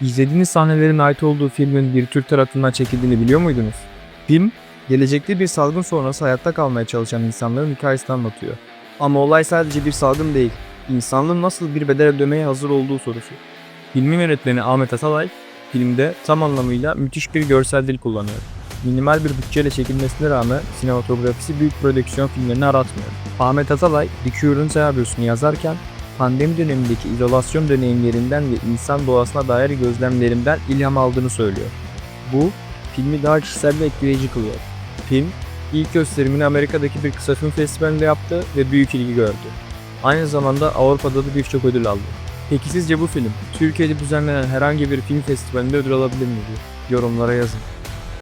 İzlediğiniz sahnelerin ait olduğu filmin bir Türk tarafından çekildiğini biliyor muydunuz? Film, gelecekte bir salgın sonrası hayatta kalmaya çalışan insanların hikayesini anlatıyor. Ama olay sadece bir salgın değil, insanlığın nasıl bir bedel ödemeye hazır olduğu sorusu. Filmin yönetmeni Ahmet Atalay, filmde tam anlamıyla müthiş bir görsel dil kullanıyor. Minimal bir bütçeyle çekilmesine rağmen sinematografisi büyük prodüksiyon filmlerini aratmıyor. Ahmet Atalay, The Cure'un senaryosunu yazarken pandemi dönemindeki izolasyon deneyimlerinden ve insan doğasına dair gözlemlerinden ilham aldığını söylüyor. Bu, filmi daha kişisel ve etkileyici kılıyor. Film, ilk gösterimini Amerika'daki bir kısa film festivalinde yaptı ve büyük ilgi gördü. Aynı zamanda Avrupa'da da birçok ödül aldı. Peki sizce bu film, Türkiye'de düzenlenen herhangi bir film festivalinde ödül alabilir miydi? Yorumlara yazın.